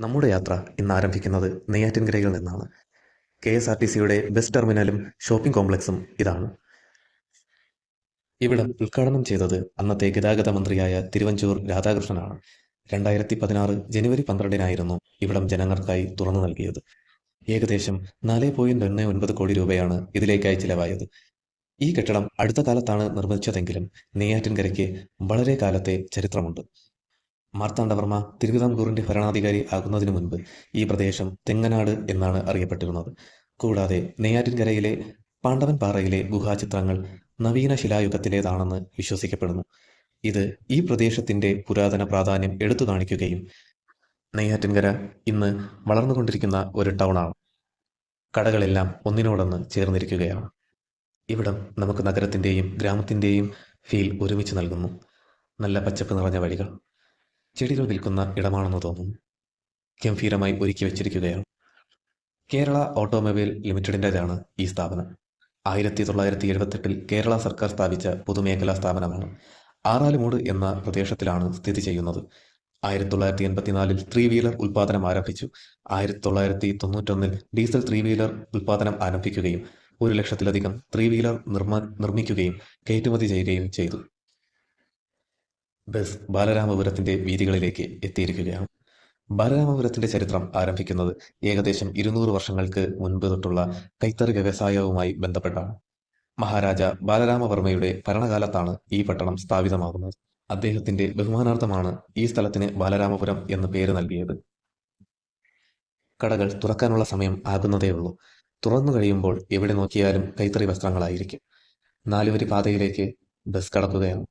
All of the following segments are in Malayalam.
നമ്മുടെ യാത്ര ഇന്ന് ആരംഭിക്കുന്നത് നെയ്യാറ്റിൻകരയിൽ നിന്നാണ്. കെ എസ് ആർ ടി സിയുടെ ബസ് ടെർമിനലും ഷോപ്പിംഗ് കോംപ്ലക്സും ഇതാണ്. ഇവിടെ ഉദ്ഘാടനം ചെയ്തത് അന്നത്തെ ഗതാഗത മന്ത്രിയായ തിരുവഞ്ചൂർ രാധാകൃഷ്ണനാണ്. രണ്ടായിരത്തി പതിനാറ് ജനുവരി പന്ത്രണ്ടിനായിരുന്നു ഇവിടം ജനങ്ങൾക്കായി തുറന്നു നൽകിയത്. ഏകദേശം നാല് പോയിന്റ് ഒന്ന് ഒൻപത് കോടി രൂപയാണ് ഇതിലേക്കായി ചിലവായത്. ഈ കെട്ടിടം അടുത്ത കാലത്താണ് നിർമ്മിച്ചതെങ്കിലും നെയ്യാറ്റിൻകരയ്ക്ക് വളരെ കാലത്തെ ചരിത്രമുണ്ട്. മാർത്താണ്ഡവർമ്മ തിരുവിതാംകൂറിന്റെ ഭരണാധികാരി ആകുന്നതിനു മുൻപ് ഈ പ്രദേശം തെങ്ങനാട് എന്നാണ് അറിയപ്പെട്ടിരുന്നത്. കൂടാതെ നെയ്യാറ്റിൻകരയിലെ പാണ്ഡവൻ പാറയിലെ ഗുഹാചിത്രങ്ങൾ നവീന ശിലായുഗത്തിലേതാണെന്ന് വിശ്വസിക്കപ്പെടുന്നു. ഇത് ഈ പ്രദേശത്തിന്റെ പുരാതന പ്രാധാന്യം എടുത്തു കാണിക്കുകയും നെയ്യാറ്റിൻകര ഇന്ന് വളർന്നുകൊണ്ടിരിക്കുന്ന ഒരു ടൗണാണ്. കടകളെല്ലാം ഒന്നിനോടൊന്ന് ചേർന്നിരിക്കുകയാണ്. ഇവിടം നമുക്ക് നഗരത്തിന്റെയും ഗ്രാമത്തിന്റെയും ഫീൽ ഒരുമിച്ച് നൽകുന്നു. നല്ല പച്ചപ്പ് നിറഞ്ഞ വഴികൾ. ചെടികൾ വിൽക്കുന്ന ഇടമാണെന്ന് തോന്നുന്നു ഗംഭീരമായി ഒരുക്കി വെച്ചിരിക്കുകയാണ്. കേരള ഓട്ടോമൊബൈൽ ലിമിറ്റഡിന്റെതാണ് ഈ സ്ഥാപനം. ആയിരത്തി തൊള്ളായിരത്തി എഴുപത്തെട്ടിൽ കേരള സർക്കാർ സ്ഥാപിച്ച പൊതുമേഖലാ സ്ഥാപനമാണ്. ആറാലുമൂട് എന്ന പ്രദേശത്തിലാണ് സ്ഥിതി ചെയ്യുന്നത്. ആയിരത്തി തൊള്ളായിരത്തി എൺപത്തിനാലിൽ ത്രീ വീലർ ഉൽപ്പാദനം ആരംഭിച്ചു. ആയിരത്തി തൊള്ളായിരത്തി തൊണ്ണൂറ്റൊന്നിൽ ഡീസൽ ത്രീ വീലർ ഉൽപ്പാദനം ആരംഭിക്കുകയും ഒരു ലക്ഷത്തിലധികം ത്രീ വീലർ നിർമ്മ നിർമ്മിക്കുകയും കയറ്റുമതി ചെയ്യുകയും ചെയ്തു. ബസ് ബാലരാമപുരത്തിന്റെ വീതികളിലേക്ക് എത്തിയിരിക്കുകയാണ്. ബാലരാമപുരത്തിന്റെ ചരിത്രം ആരംഭിക്കുന്നത് ഏകദേശം ഇരുന്നൂറ് വർഷങ്ങൾക്ക് മുൻപ് തൊട്ടുള്ള കൈത്തറി വ്യവസായവുമായി ബന്ധപ്പെട്ടാണ്. മഹാരാജ ബാലരാമവർമ്മയുടെ ഭരണകാലത്താണ് ഈ പട്ടണം സ്ഥാപിതമാകുന്നത്. അദ്ദേഹത്തിന്റെ ബഹുമാനാർത്ഥമാണ് ഈ സ്ഥലത്തിന് ബാലരാമപുരം എന്ന് പേര് നൽകിയത്. കടകൾ തുറക്കാനുള്ള സമയം ആകുന്നതേ ഉള്ളൂ. തുറന്നു കഴിയുമ്പോൾ എവിടെ നോക്കിയാലും കൈത്തറി വസ്ത്രങ്ങളായിരിക്കും. നാലുവരി പാതയിലേക്ക് ബസ് കടക്കുകയാണ്.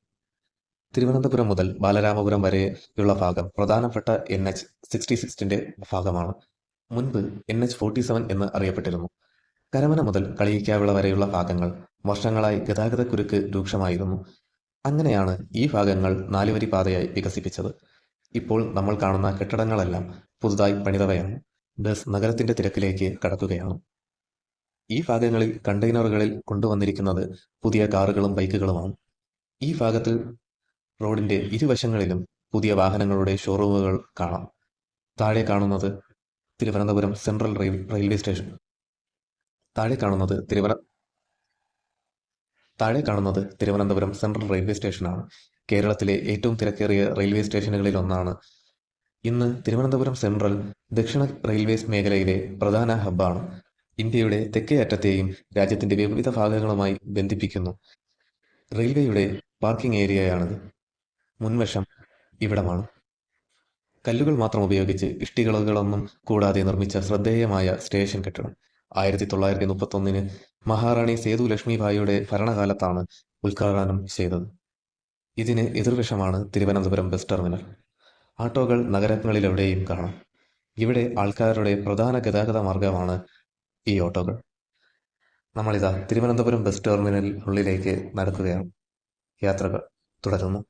തിരുവനന്തപുരം മുതൽ ബാലരാമപുരം വരെയുള്ള ഭാഗം പ്രധാനപ്പെട്ട എൻ എച്ച് സിക്സ്റ്റി സിക്സിന്റെ ഭാഗമാണ്. മുൻപ് എൻ എച്ച് ഫോർട്ടി സെവൻ എന്ന് അറിയപ്പെട്ടിരുന്നു. കരമന മുതൽ കളിയിക്കാവിള വരെയുള്ള ഭാഗങ്ങൾ വർഷങ്ങളായി ഗതാഗതക്കുരുക്ക് രൂക്ഷമായിരുന്നു. അങ്ങനെയാണ് ഈ ഭാഗങ്ങൾ നാലുവരി പാതയായി വികസിപ്പിച്ചത്. ഇപ്പോൾ നമ്മൾ കാണുന്ന കെട്ടിടങ്ങളെല്ലാം പുതുതായി പണിതവയാണ്. ബസ് നഗരത്തിന്റെ തിരക്കിലേക്ക് കടക്കുകയാണ്. ഈ ഭാഗങ്ങളിൽ കണ്ടെയ്നറുകളിൽ കൊണ്ടുവന്നിരിക്കുന്നത് പുതിയ കാറുകളും ബൈക്കുകളുമാണ്. ഈ ഭാഗത്തിൽ റോഡിന്റെ ഇരുവശങ്ങളിലും പുതിയ വാഹനങ്ങളുടെ ഷോറൂമുകൾ കാണാം. താഴെ കാണുന്നത് Thiruvananthapuram central rail railway station. താഴെ കാണുന്നത് തിരുവന താഴെ കാണുന്നത് തിരുവനന്തപുരം സെൻട്രൽ റെയിൽവേ സ്റ്റേഷനാണ്. കേരളത്തിലെ ഏറ്റവും തിരക്കേറിയ റെയിൽവേ സ്റ്റേഷനുകളിൽ ഒന്നാണ്. ഇന്ന് തിരുവനന്തപുരം സെൻട്രൽ ദക്ഷിണ റെയിൽവേസ് മേഖലയിലെ പ്രധാന ഹബ്ബാണ്. ഇന്ത്യയുടെ തെക്കേ അറ്റത്തെയും രാജ്യത്തിന്റെ വിവിധ ഭാഗങ്ങളുമായി ബന്ധിപ്പിക്കുന്നു. റെയിൽവേയുടെ പാർക്കിംഗ് ഏരിയയാണിത്. മുൻവശം ഇവിടമാണ്. കല്ലുകൾ മാത്രം ഉപയോഗിച്ച് ഇഷ്ടികളകളൊന്നും കൂടാതെ നിർമ്മിച്ച ശ്രദ്ധേയമായ സ്റ്റേഷൻ കെട്ടിടം. ആയിരത്തി തൊള്ളായിരത്തി മുപ്പത്തൊന്നിന് മഹാറാണി സേതു ലക്ഷ്മിഭായിയുടെ ഭരണകാലത്താണ് ഉദ്ഘാടനം ചെയ്തത്. ഇതിന് എതിർവശമാണ് തിരുവനന്തപുരം ബസ് ടെർമിനൽ. ആട്ടോകൾ നഗരങ്ങളിലെവിടെയും കാണാം. ഇവിടെ ആൾക്കാരുടെ പ്രധാന ഗതാഗത മാർഗമാണ് ഈ ഓട്ടോകൾ. നമ്മളിതാ തിരുവനന്തപുരം ബസ് ടെർമിനലിനുള്ളിലേക്ക് നടക്കുകയാണ്. യാത്രകൾ തുടരുന്നു.